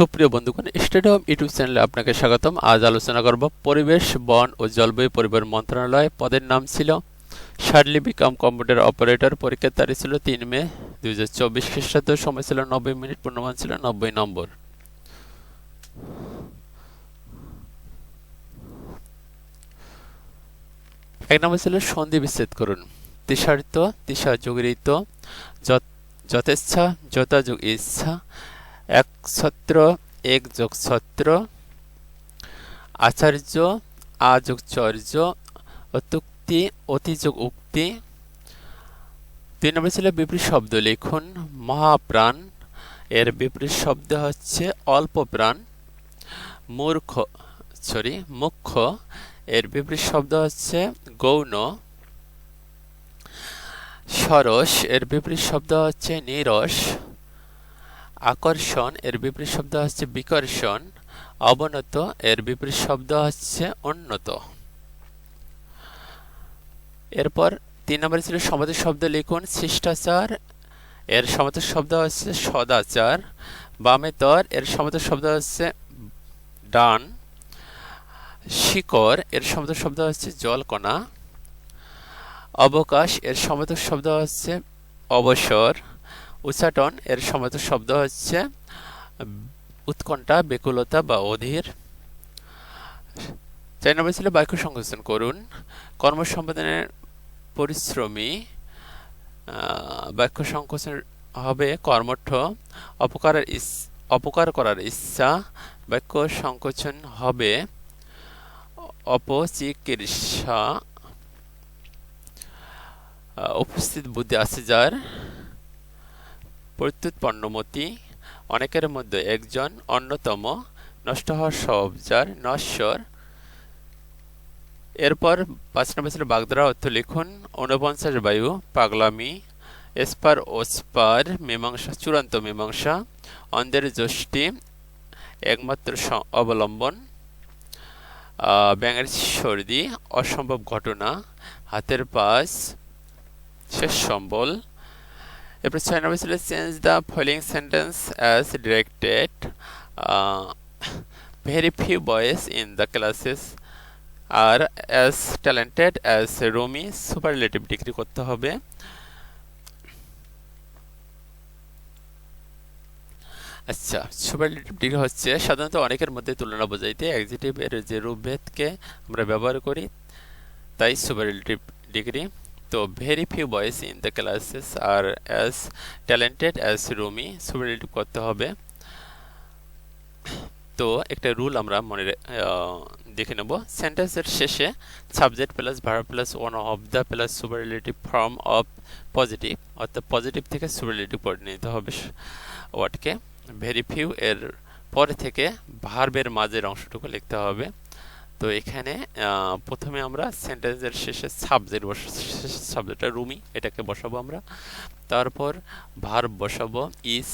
সুপ্রিয় বন্ধুগণ, stadium YouTube চ্যানেলে আপনাকে স্বাগতম। আজ আলোচনা করব পরিবেশ, বন ও জলবায়ু পরিবহন মন্ত্রণালয় পদের নাম ছিল। শার্লি বিকাম কম্পিউটার অপারেটর পরীক্ষার তারিখ ছিল তিন মে দুই হাজার চব্বিশ খ্রিস্টাব্দ। সময় ছিল নব্বই মিনিট, পূর্ণমান ছিল নব্বই নম্বর। এক নম্বর ছিল সন্ধি বিচ্ছেদ করুন। তৃষার্থ তৃষা যোগরিত যথেচ্ছা, যথাযোগ ইচ্ছা এক ছত্র এক যোগ ছত্র আচার্য আযোগ চর্য অতুক্তি অতিযোগ উক্তি তিন নম্বর ছিল বিপরীত শব্দ লিখুন, মহাপ্রাণ। এর বিপরীত শব্দ হচ্ছে অল্প প্রাণ মূর্খ সরি মুখ্য। এর বিপরীত শব্দ হচ্ছে গৌণ। সরস, এর বিপরীত শব্দ হচ্ছে নিরস। আকর্ষণ, এর বিপরীত শব্দ হচ্ছে বিকর্ষণ, অবনত, এর বিপরীত শব্দ হচ্ছে উন্নত। এরপর তিন নম্বরে ছিল সমাজের শব্দ লিখুন, শিষ্টাচার, এর সমাজের শব্দ হচ্ছে সদাচার, বামে তর, এর সমাজের শব্দ হচ্ছে ডান, শিকড়, এর সমাজের শব্দ হচ্ছে জলকণা, অবকাশ, এর সমাজের শব্দ হচ্ছে অবসর উচ্চাটন, এর সমাজ শব্দ হচ্ছে, উৎকণ্ঠা বেকুলতা বা অধীর। চার নম্বর ছিল বাক্য সংকোচন করুন কর্মসম্পাদনের পরিশ্রমী বাক্য সংকোচন হবে কর্মঠ, অপকারের অপকার করার ইচ্ছা, বাক্য সংকোচন হবে অপচিকিৎসা উপস্থিত বুদ্ধি আছে যার। প্রত্যুৎপন্নমতি অনেকের মধ্যে একজন অন্যতম নষ্ট হওয়ার স্বভাব যার নশ্বর। এরপর পাঁচ নম্বর ছিল বাগদারা অর্থ লিখুন, ঊনপঞ্চাশ বায়ু, পাগলামি, এসপার ওসপার মীমাংসা, চূড়ান্ত মীমাংসা, অন্ধের যষ্টি, একমাত্র অবলম্বন ব্যাঙের সর্দি, অসম্ভব ঘটনা, হাতের পাশ শেষ সম্বল এরপর ছয় নম্বর ছিল change the following sentence as directed very few boys in the classes are as talented as Rumi superlative degree করতে হবে। আচ্ছা সুপারলেটিভ ডিগ্রি হচ্ছে সাধারণত অনেকের মধ্যে তুলনা বোঝাইতে এক্সিটিভ এর যে রূপভেদকে আমরা ব্যবহার করি, তাই সুপারলেটিভ ডিগ্রি তো very few boys in the classes are as talented as Rumi superlative করতে হবে। তো একটা রুল আমরা মনে দেখে নেব। সেন্টেন্সের শেষে subject plus verb plus one of the plus superlative form of positive অর্থাৎ পজিটিভ থেকে সুপারলেটিভ পড়ে নিতে হবে ওয়ার্ডকে ভেরি ফিউ এর পরে থেকে ভার্বের মাঝের অংশটুকু লিখতে হবে। তো এখানে প্রথমে আমরা সেন্টেন্সের শেষে সাবজেক্ট বস সাবজেক্টটা রুমি, এটাকে বসাবো আমরা। তারপর ভার্ব বসাবো ইস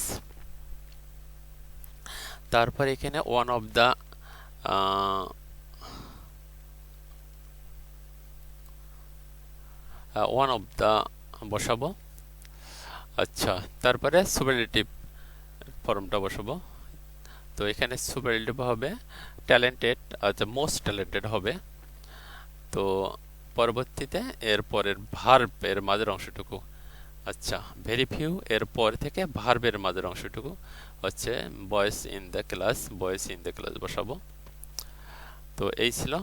তারপর এখানে one of the one of the বসাবো। আচ্ছা তারপরে সুপারলেটিভ ফর্মটা বসাবো। তো এখানে সুপারলেটিভ হবে ট্যালেন্টেড আচ্ছা মোস্ট ট্যালেন্টেড হবে। তো পরবর্তীতে এর পরের ভার্বের মাঝের অংশটুকু। আচ্ছা ভেরি ফিউ এর পর থেকে ভার্বের মাঝের অংশটুকু। হচ্ছে boys in the class boys in the class বসাবো। তো এই ছিল।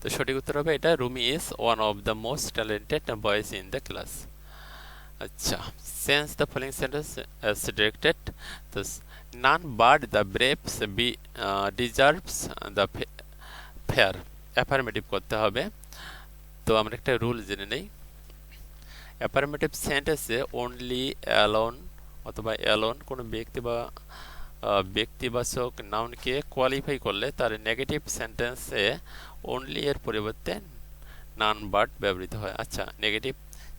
তো সঠিক উত্তর হবে এটা Rumi is one of the most talented boys in the class আচ্ছা sense the following sentence as directed তো none but the braves be uh, deserves the fair. Affirmative করতে হবে। তো আমরা একটা রুল জেনে নেই। অ্যাফার্মেটিভ সেন্টেন্সে অনলি অ্যালোন অথবা অ্যালোন কোনো ব্যক্তি বা ব্যক্তিবাচক নাউনকে কোয়ালিফাই করলে তার নেগেটিভ সেন্টেন্সে অনলি এর পরিবর্তে নান বাট ব্যবহৃত হয়। আচ্ছা নেগেটিভ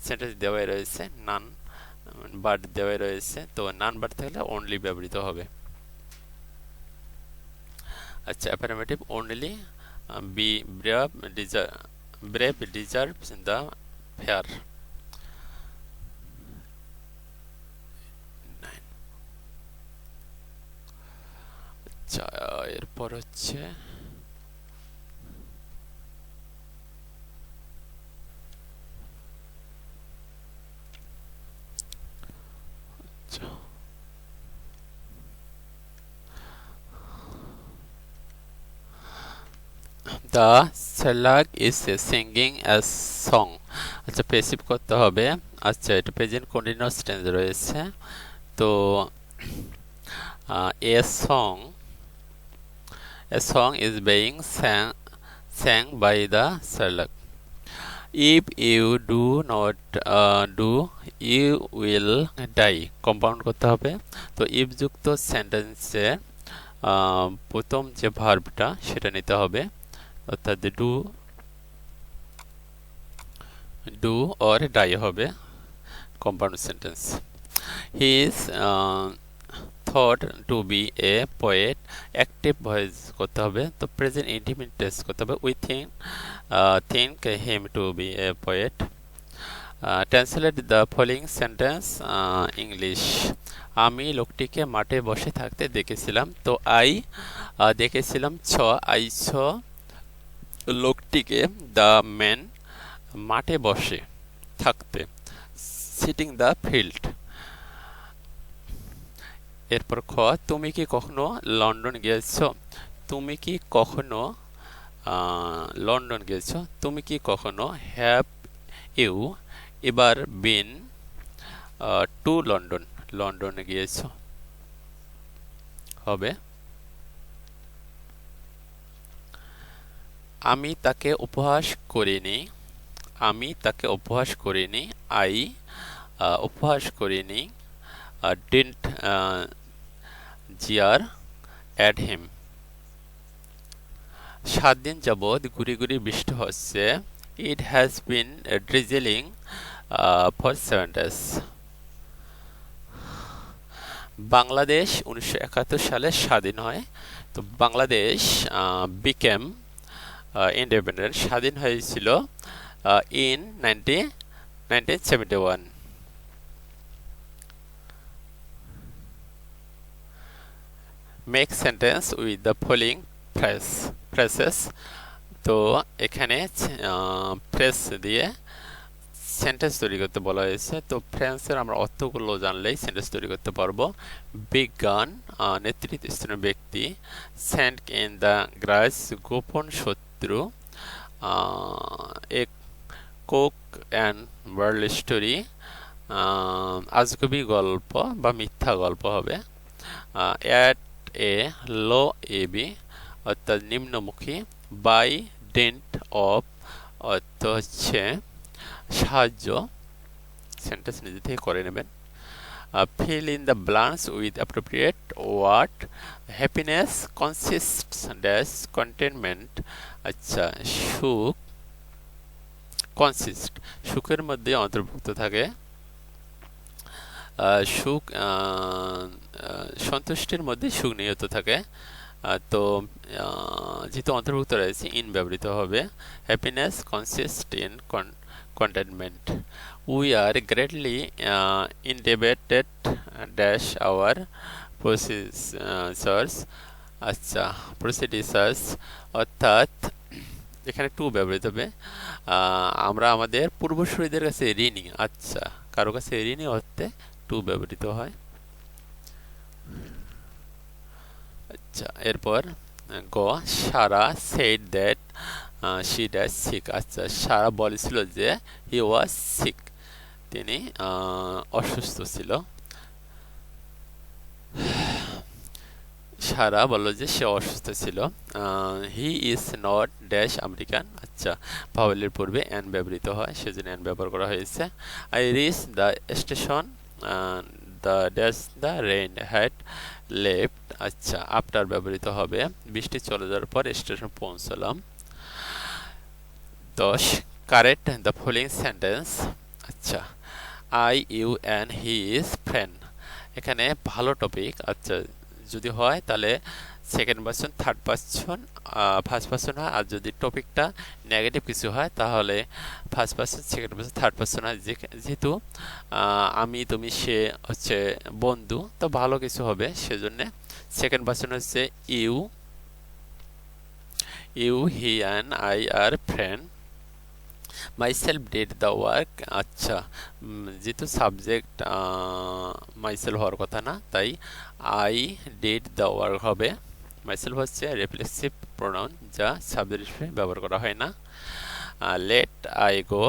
সেন্টেন্স দেওয়াই রয়েছে নান বাট দেওয়াই রয়েছে। তো নান বাট থাকলে অনলি ব্যবহৃত হবে। আচ্ছা affirmative only B brave desire brave deserves the fair আচ্ছা এরপর হচ্ছে আচ্ছা দ্য সেলাগ ইজ সিঙ্গিং এ সং। আচ্ছা পেসিভ করতে হবে। আচ্ছা এটা প্রেজেন্ট কন্টিনিউয়াস টেন্স রয়েছে। তো a song a song is being sang sang by the সেলাগ। If you do not do, you will die. Compound করতে হবে। তো, ইফ যুক্ত সেন্টেন্সে প্রথম যে ভার্বটা, সেটা নিতে হবে। অর্থাৎ ডু ডু অর ডাই হবে compound sentence he is thought to be a poet active voice করতে হবে। তো প্রেজেন্ট ইন্টিমেট টেস্ট করতে হবে। We think think him to be a poet translate the following sentence English আমি লোকটিকে মাঠে বসে থাকতে দেখেছিলাম। তো আই দেখেছিলাম ছ আই ছ লোকটিকে দ্য ম্যান মাঠে বসে থাকতে সিটিং দ্য ফিল্ড এরপর খ, তুমি কি কখনো লন্ডন গিয়েছ? তুমি কি কখনো লন্ডন গিয়েছ? তুমি কি কখনো হ্যাভ ইউ এবার বিন টু লন্ডন? লন্ডনে গিয়েছ? হবে। আমি তাকে উপহাস করিনি, আমি তাকে উপহাস করিনি, আই উপহাস করিনি ডিন্ট জিয়ার অ্যাড হিম সাত দিন যাবৎ ঘুরি ঘুরি বৃষ্টি হচ্ছে। It has been drizzling for seven days Bangladesh উনিশশো একাত্তর সালে স্বাধীন হয়। তো বাংলাদেশ বিকেম ইন্ডিপেন্ডেন্ট স্বাধীন হয়েছিল in ninety nineteen seventy one make sentence with the following phrase phrases তো এখানে ফ্রেস দিয়ে সেন্টেন্স তৈরি করতে বলা হয়েছে। তো ফ্রেন্সের আমরা অর্থগুলো জানলেই সেন্টেন্স তৈরি করতে পারব। বিজ্ঞান নেতৃত্বস্থানীয় ব্যক্তি সেন্ট ইন দ্য গ্রাস গোপন শত্রু এক কোক অ্যান্ড ওয়ার্ল্ড স্টোরি আজগবি গল্প বা মিথ্যা গল্প হবে at a low A B, অর্থাৎ নিম্নমুখী, বাই ডেন্ট অফ, অর্থ হচ্ছে সাহায্য, সেন্টেন্স নিজে থেকে করে নেবেন fill in the blanks with appropriate word, happiness consist dash contentment আচ্ছা সুখ কনসিস্ট সুখের মধ্যে অন্তর্ভুক্ত থাকে। সুখ সন্তুষ্টির মধ্যে সুখ নিহত থাকে। তো যেহেতু অন্তর্ভুক্ত রয়েছে ইন ব্যবহৃত হবে। Happiness consist in contentment. We are greatly uh, indebted dash our processors আচ্ছা প্রসিডিসার্স অর্থাৎ এখানে টু ব্যবহৃত হবে। আমরা আমাদের পূর্বসূরীদের কাছে ঋণী। আচ্ছা কারও কাছে ঋণী অর্থে টু ব্যবহৃত হয়। আচ্ছা এরপর গ, Sara said that she dash sick আচ্ছা সারা বলেছিল যে হি ওয়াজ সিক তিনি অসুস্থ ছিল। সারা বলল যে সে অসুস্থ ছিল। He is not dash American আচ্ছা ভাওয়েলের পূর্বে অ্যান ব্যবহৃত হয়, সেজন্য অ্যান ব্যবহার করা হয়েছে। I reach the station the dash the rain had left আচ্ছা আফটার ব্যবহৃত হবে, বৃষ্টি চলে যাওয়ার পর স্টেশন পৌঁছলাম। দশ কারেক্ট দ্য ফলোয়িং সেন্টেন্স আচ্ছা I you and he is friend এখানে ভালো টপিক আচ্ছা যদি হয়, তাহলে second person third person first person হয়। আর যদি টপিকটা নেগেটিভ কিছু হয়, তাহলে first person second person third person হয়। যেহেতু আমি, তুমি, সে হচ্ছে বন্ধু, তো ভালো কিছু হবে। সেজন্য সেকেন্ড পার্সন হচ্ছে you you, he, and I are friend. Myself did the work আচ্ছা। যেহেতু সাবজেক্ট মাইসেলফ হওয়ার কথা না, তাই আই ডিড দ্য ওয়ার্ক হবে। মাইসেলফ হচ্ছে রিফ্লেক্সিভ প্রোনাউন যা সাবজেক্ট হিসেবে ব্যবহার করা হয় না। লেট আই গো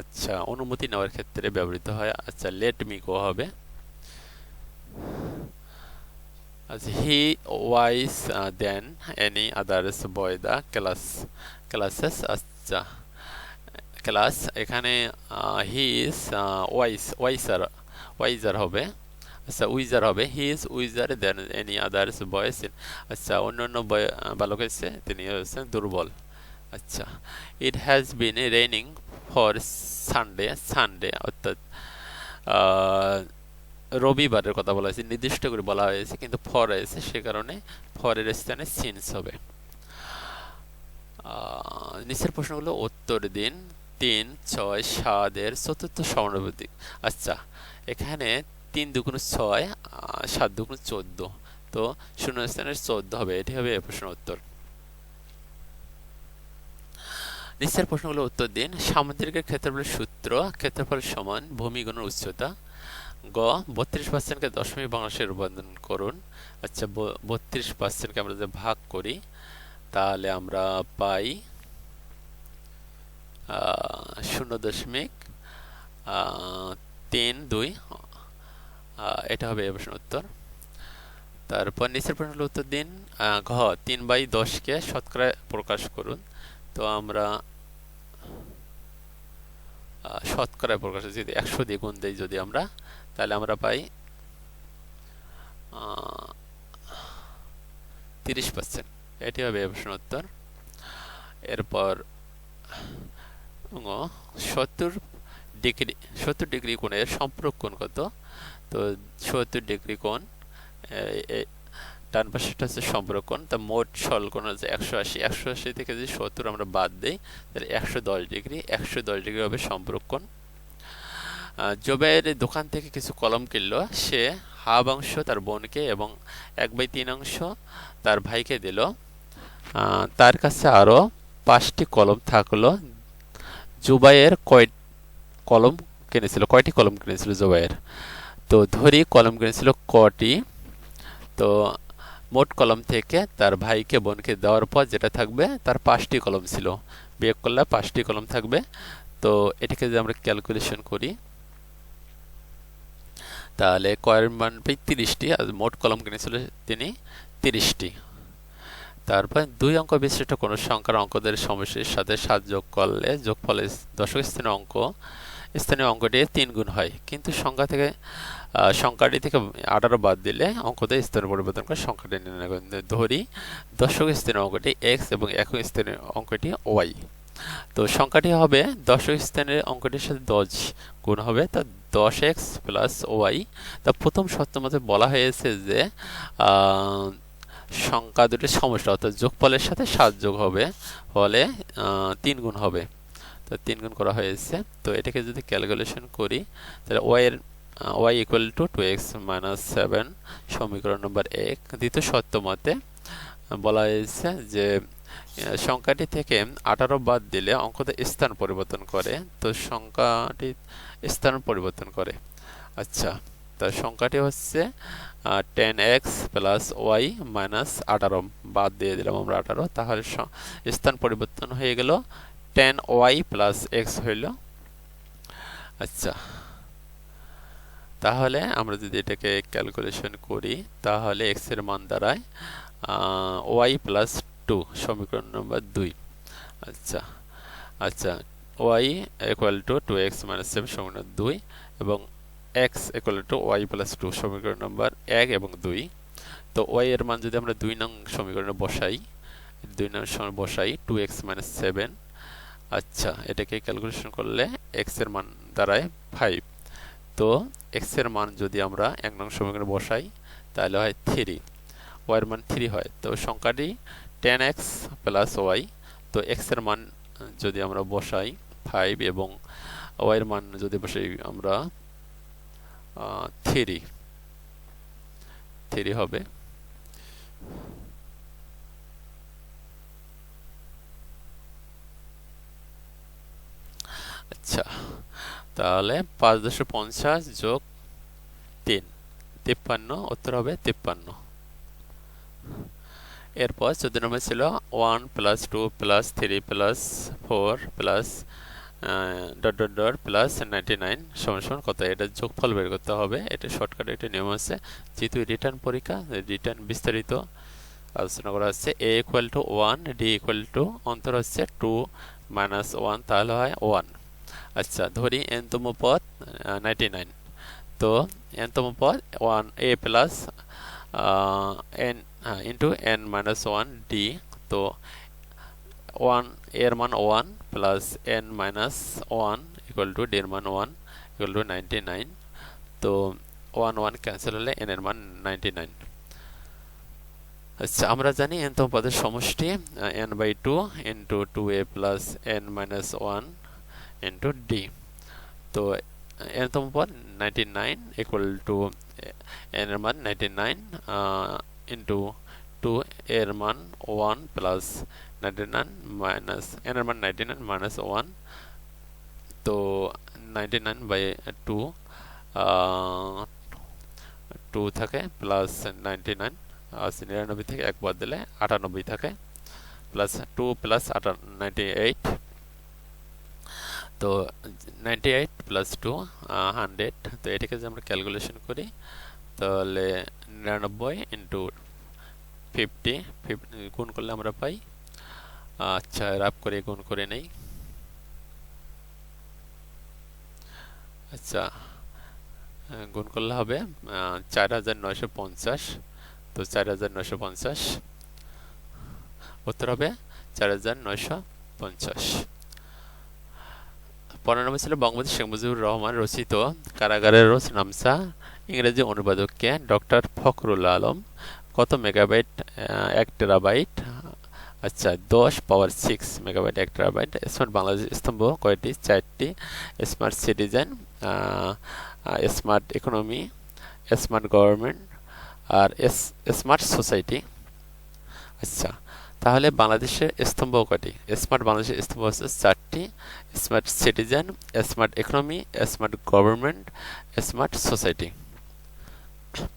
আচ্ছা অনুমতি নেওয়ার ক্ষেত্রে ব্যবহৃত হয়। আচ্ছা লেট মি গো হবে। আচ্ছা he wise then any others boy the class classes আচ্ছা। ক্লাস এখানে he is wise wiser wiser হবে। আচ্ছা উইজার হবে। He is wiser then any others boys আচ্ছা অন্য অন্য বালক এসে তিনি হচ্ছেন দুর্বল। আচ্ছা it has been raining for Sunday Sunday অর্থাৎ রবিবারের কথা বলা হয়েছে, নির্দিষ্ট করে বলা হয়েছে, কিন্তু ফর হয়েছে সে কারণে ফরের স্থানে সিন্স হবে। নিচের প্রশ্নগুলো উত্তর দিন। তিন, ছয় সাতের চতুর্থ সমানুপাতিক। আচ্ছা এখানে তিন দুগুণ ছয় সাত দুগুণ চোদ্দ। তো শূন্য স্থানের চোদ্দ হবে, এটি হবে প্রশ্ন উত্তর। নিচের প্রশ্নগুলো উত্তর দিন। সামুদ্রিকের ক্ষেত্রফলের সূত্র, ক্ষেত্রফল সমান ভূমিগুণের উচ্চতা। গ, বত্রিশ পার্সেন্টকে দশমিক বাংলাদেশে রূপান্তর করুন। আচ্ছা বত্রিশ পার্সেন্টকে আমরা যদি ভাগ করি, তাহলে আমরা পাই শূন্য দশমিক তিন, দুই এটা হবে এ প্রশ্নের উত্তর। তারপর নিচের প্রশ্নের উত্তর দিন ঘ, তিন বাই দশকে শতকরা প্রকাশ করুন। তো আমরা শতকরায় প্রকাশ যদি একশো দিয়ে গুণ দিই যদি আমরা, তাহলে আমরা পাই তিরিশ পার্সেন্ট। এটি হবে এ প্রশ্নের উত্তর। এরপর সত্তর ডিগ্রি সত্তর ডিগ্রি কোণের সম্পর্ক কোণ কত? তো সত্তর ডিগ্রি কোণ ডান পাশেটা হচ্ছে সম্পর্ক কোণ, তা মোট সরল কোণ হচ্ছে একশো আশি। একশো আশি থেকে যদি সত্তর আমরা বাদ দিই, তাহলে একশো দশ ডিগ্রি, একশো দশ ডিগ্রি হবে সম্পর্ক কোণ। জবের দোকান থেকে কিছু কলম কিনলো, সে হাফ অংশ তার বোনকে এবং এক বাই তিন অংশ তার ভাইকে দিল। তার কাছে আরও পাঁচটি কলম থাকল জুবাইয়ের কয় কলম কিনেছিল, কয়টি কলম কিনেছিল জুবাইয়ের? তো ধরি কলম কিনেছিল কটি। তো মোট কলম থেকে তার ভাইকে, বোনকে দেওয়ার পর যেটা থাকবে তার পাঁচটি কলম ছিল। বিয়োগ করলে পাঁচটি কলম থাকবে। তো এটাকে যদি আমরা ক্যালকুলেশন করি, তাহলে কয়ের মান পাই তিরিশটি, আর মোট কলম কিনেছিল তিনি তিরিশটি। তারপর দুই অঙ্ক বিশিষ্ট কোনো সংখ্যার অঙ্কদের সমষ্টির সাথে সাত যোগ করলে যোগফলে দশক স্থানীয় অঙ্ক। স্থানীয় অঙ্কটি তিন গুণ হয়। কিন্তু সংখ্যা থেকে সংখ্যাটি থেকে আঠারো বাদ দিলে অঙ্কতে স্থানীয় পরিবর্তন করে সংখ্যাটি নির্ণয় করেন। ধরি দশক স্থানীয় অঙ্কটি এক্স এবং একক স্থানীয় অঙ্কটি ওয়াই তো সংখ্যাটি হবে দশক স্থানের অঙ্কটির সাথে দশ গুণ হবে। তা দশ এক্স প্লাস ওয়াই তা প্রথম সত্য মতে বলা হয়েছে যে সংখ্যা দুটির সমষ্টি, অর্থাৎ যোগফলের সাথে সাত যোগ হবে, ফলে তিন গুণ হবে। তো তিন গুণ করা হয়েছে। তো এটাকে যদি ক্যালকুলেশন করি, তাহলে ওয়াই এর Y equal to two X minus seven সমীকরণ নম্বর এক। দ্বিতীয় সত্য মতে, বলা হয়েছে যে সংখ্যাটি থেকে আঠারো বাদ দিলে অঙ্কতে স্থান পরিবর্তন করে, তো সংখ্যাটি স্থান পরিবর্তন করে। আচ্ছা তার সংখ্যাটি হচ্ছে ten X plus Y minus আঠারো। বাদ দিয়ে দিলাম আমরা আঠারো, তাহলে স্থান পরিবর্তন হয়ে গেল টেন ওয়াই প্লাস এক্স হইল। আচ্ছা। তাহলে আমরা যদি এটাকে ক্যালকুলেশন করি, তাহলে এক্সের মান দাঁড়ায় ওয়াই প্লাস টু সমীকরণ নম্বর দুই। আচ্ছা। আচ্ছা Y equal to two X minus seven সমীকরণ দুই, এবং X equal to Y plus two সমীকরণ নম্বর এক এবং দুই। তো ওয়াই এর মান যদি আমরা দুই নং সমীকরণে বসাই, দুই নং সময় বসাই টু এক্স মাইনাস সেভেন আচ্ছা এটাকে ক্যালকুলেশন করলে এক্সের মান দাঁড়ায় ফাইভ তো এক্সের মান যদি আমরা এক নং সমীকরণে বসাই, তাহলে হয় থ্রি ওয়াইয়ের মান থ্রি হয়। তো সংখ্যাটি টেন এক্স প্লাস ওয়াই তো এক্সের মান যদি আমরা বসাই ফাইভ এবং ওয়াইয়ের মান যদি বসাই আমরা থ্রি। থ্রি হবে। আচ্ছা তাহলে পাঁচ দুশো পঞ্চাশ যোগ তিন, তিপ্পান্ন, উত্তর হবে তিপ্পান্ন। এরপর চোদ্দ নম্বর ছিল one plus two plus three plus four plus dot dot dot plus ninety nine সমান কত? এটা যোগফল বের করতে হবে। এটা শর্টকাট একটা নিয়ম আছে। যেহেতু রিটার্ন পরীক্ষা রিটার্ন বিস্তারিত আলোচনা করা হচ্ছে। A equal to one D equal to অন্তর হচ্ছে টু মাইনাস ওয়ান তাহলে হয় ওয়ান আচ্ছা ধরি এনতম পদ নাইনটি নাইন তো এনতম পদ one A plus N into N minus one D তো ওয়ানের মান one plus N minus one equal to D এর মান one equal to ninety nine তো ওয়ান ওয়ান ক্যান্সেল হলে এন এর মান নাইনটি নাইন আচ্ছা আমরা জানি এনতম পদের সমষ্টি N by two into two A plus N minus one into D তো এনতম পদ ninety nine equal to N এর মান নাইনটি নাইন ইন্টু টু এর মান one plus ninety nine minus N এর মান নাইনটি নাইন মাইনাস ওয়ান তো ninety nine by two two থাকে প্লাস নাইনটি নাইন নিরানব্বই থেকে এক বাদ দিলে আটানব্বই থাকে প্লাস টু প্লাস আটা নাইনটি এইট তো ninety eight plus two hundred তো এটাকে যদি আমরা ক্যালকুলেশন করি তাহলে নিরানব্বই ইন্টু ফিফটি গুণ করলে আমরা পাই আচ্ছা রাফ করে গুণ করে নেই। আচ্ছা গুণ করলে হবে চার হাজার নয়শো পঞ্চাশ। তো চার হাজার নয়শো পঞ্চাশ। উত্তর হবে চার হাজার নয়শো পঞ্চাশ। পনেরো নম্বর ছিল বঙ্গবন্ধু শেখ মুজিবুর রহমান রচিত কারাগারের রোজ নামসা, ইংরেজি অনুবাদককে ডক্টর ফখরুল আলম, কত মেগাবাইট এক টেরাবাইট আচ্ছা দশ পাওয়ার সিক্স মেগাবাইট এক টেরাবাইট স্মার্ট বাংলাদেশ স্তম্ভ কয়টি চারটি smart citizen smart economy smart government আর স্মার্ট সোসাইটি আচ্ছা তাহলে বাংলাদেশের স্তম্ভ কয়টি? স্মার্ট বাংলাদেশের স্তম্ভ হচ্ছে চারটি smart citizen smart economy smart government smart society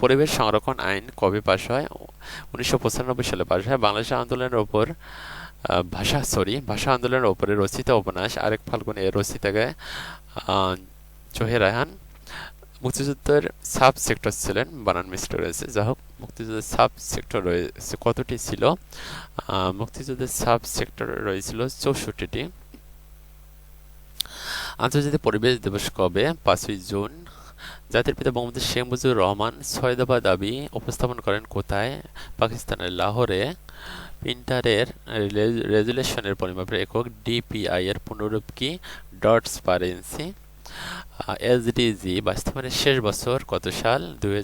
পরিবেশ সংরক্ষণ আইন কবে পাশ হয়? উনিশশো পঁচানব্বই সালে পাশ হয়। বাংলাদেশ আন্দোলনের ওপর ভাষা সরি ভাষা আন্দোলনের ওপরে রচিত উপন্যাস আরেক ফাল্গুন এর রচিতাকে জহির রায়হান মুক্তিযুদ্ধের সাব সেক্টর ছিলেন বানান মিস্টার রয়েছে যা হোক, মুক্তিযুদ্ধের সাব সেক্টর রয়েছে, কতটি ছিল? মুক্তিযুদ্ধের সাব সেক্টর রয়েছিল চৌষট্টিটি। আন্তর্জাতিক পরিবেশ দিবস কবে? পাঁচই জুন জাতির পিতা বঙ্গবন্ধু শেখ মুজিবুর রহমান ছয় দাবি উপস্থাপন করেন কোথায়? পাকিস্তানের লাহোরে। প্রিন্টারের রেজুলেশনের পরিমাপের একক ডিপিআই এর পুনরূপ কি? ডটস পার এসডিজি বাস্তবায়নের শেষ বছর কত সাল? দুই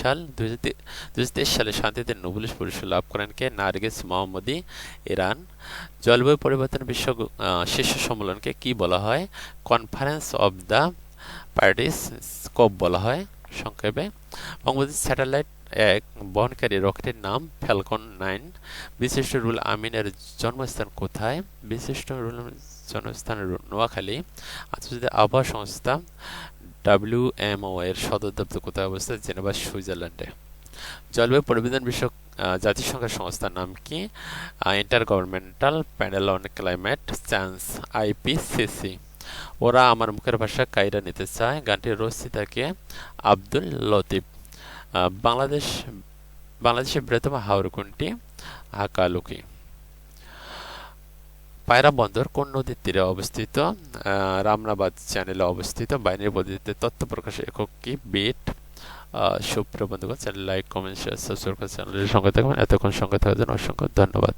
সাল। দুই সালে শান্তিতে নোবেল পুরস্কার লাভ করেন কে? নার্গিস মোহাম্মদী, ইরান। জলবায়ু পরিবর্তন বিশ্ব শীর্ষ সম্মেলনকে কি বলা হয়? Conference of the parties scope বলা হয় সংক্ষেপে। বঙ্গবন্ধু স্যাটেলাইট এক বহনকারী রকেটের নাম ফ্যালকন নাইন বিশিষ্ট রুল আমিনের জন্মস্থান কোথায়? বিশিষ্ট রুল জন্মস্থান নোয়াখালী। আন্তর্জাতিক আবহাওয়া সংস্থা ডাব্লিউএমও এর সদর দপ্তর কোথায় অবস্থিত? জেনেভা, সুইজারল্যান্ডে। জলবায়ু পরিবর্তন বিষয়ক জাতিসংঘের সংস্থার নাম কি? Intergovernmental panel on climate change IPCC ওরা আমার মুখের ভাষা কায়রা নিতে চায়। গানটির রচিতাকে আব্দুল লতিফ। বাংলাদেশ, বাংলাদেশের বৃহত্তম হাওর কোনটি? হাকালুকি পায়রা বন্দর কোন নদীর তীরে অবস্থিত? রামনাবাদ চ্যানেলে অবস্থিত। বাইনারি পদ্ধতিতে তথ্য প্রকাশের একক কি? বিট। সুপ্রিয় বন্ধুগণ, channel like, comment, share, subscribe করে চ্যানেলের সঙ্গে থাকবেন। এতক্ষণ সঙ্গে থাকার জন্য অসংখ্য ধন্যবাদ।